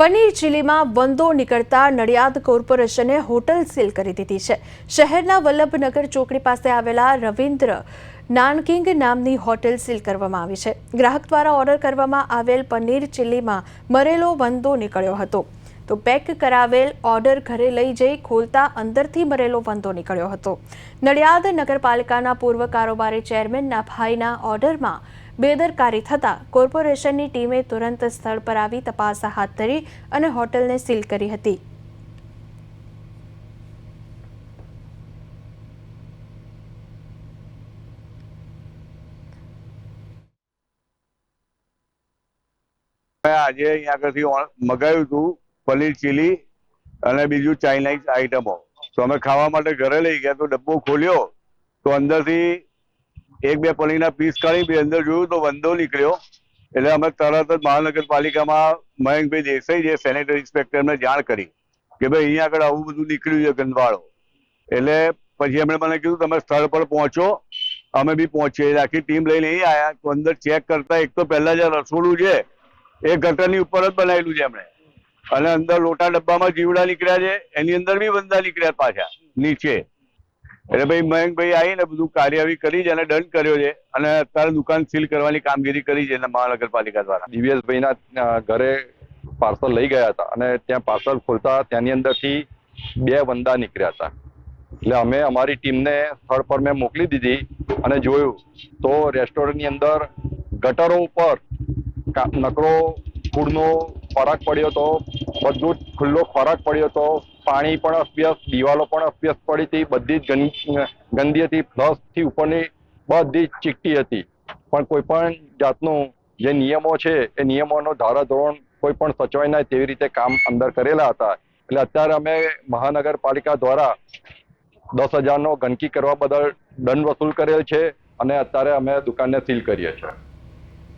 પનીર ચીલીમાં વંદો નીકળતા Nadiad કોર્પોરેશને hotel seal કરી દીધી છે. શહેરના વલ્લભનગર ચોકડી પાસે આવેલા રવિન્દ્ર નાનકિંગ નામની હોટેલ સીલ કરવામાં આવી છે. ગ્રાહક દ્વારા ઓર્ડર કરવામાં આવેલ પનીર ચીલીમાં મરેલો વંદો નીકળ્યો હતો. તો પેક કરાવેલ ઓર્ડર ઘરે લઈ જઈ ખોલતા અંદરથી મરેલો વંદો નીકળ્યો હતો. નડિયાદ નગરપાલિકાના પૂર્વ કારોબારી ચેરમેનના ભાઈના ઓર્ડરમાં બેદરકારી થતાં કોર્પોરેશનની ટીમે તુરંત સ્થળ પર આવી તપાસ હાથ ધરી અને હોટલને સીલ કરી હતી. આજે અહીંયા આગળથી મગાવ્યું હતું પનીર ચીલી અને બીજું ચાઇનાઇઝ આઈટમો તો અમે ખાવા માટે ઘરે લઈ ગયા. તો ડબ્બો ખોલ્યો. તો અંદરથી એક બે પનીરના પીસ કાઢી, બે અંદર જોયું તો વંદો નીકળ્યો. એટલે અમે તરત જ મહાનગરપાલિકામાં મયંકભાઈ દેસાઈ, જે સેનેટરી ઇન્સ્પેક્ટરને જાણ કરી કે ભાઈ અહીંયા આગળ આવું બધું નીકળ્યું છે ગંદવાળો. એટલે પછી એમણે મને કીધું, તમે સ્થળ પર પહોંચો. અમે બી પહોંચીએ. આખી ટીમ લઈને અહીં આવ્યા તો અંદર ચેક કરતા, એક તો પહેલા જે રસોડું છે, એ ગટરની ઉપર જ બનાવેલું છે એમણે. અને અંદર લોટા ડબ્બામાં જીવડા નીકળ્યા છે, એની અંદર બી બંદા નીકળ્યા પાછા, નીચે. એટલે ભાઈ મયંકભાઈ આવીને બધું કાર્યવાહી કરી છે અને દંડ કર્યો છે. અને અત્યારે દુકાન સીલ કરવાની કામગીરી કરી છે મહાનગરપાલિકા દ્વારા. દિવ્યેશભાઈના ઘરે પાર્સલ લઈ ગયા હતા અને ત્યાં પાર્સલ ખોલતા ત્યાંની અંદરથી બે વંદા નીકળ્યા હતા. એટલે અમે અમારી ટીમને સ્થળ પર મેં મોકલી દીધી અને જોયું તો રેસ્ટોરન્ટની અંદર ગટરો ઉપર નકરો ફૂડનો ખોરાક પડ્યો હતો બધું જ ખુલ્લો ખોરાક પડ્યો હતો પાણી પણ અસ્વ્યસ્ત દિવાલો પણ અસ્વ્યસ્ત પડી હતી, બધી જ ગંદી હતી ફ્લશથી ઉપરની બધી જ ચીકટી હતી. પણ કોઈ પણ જાતનું જે નિયમો છે, એ નિયમોનો ધારાધોરણ કોઈ પણ સચવાય ના તેવી રીતે કામ અંદર કરેલા હતા. એટલે અત્યારે અમે મહાનગરપાલિકા દ્વારા દસ હજારનો ગંદકી કરવા બદલ દંડ વસૂલ કરેલ છે અને અત્યારે અમે દુકાનને સીલ કરીએ છીએ.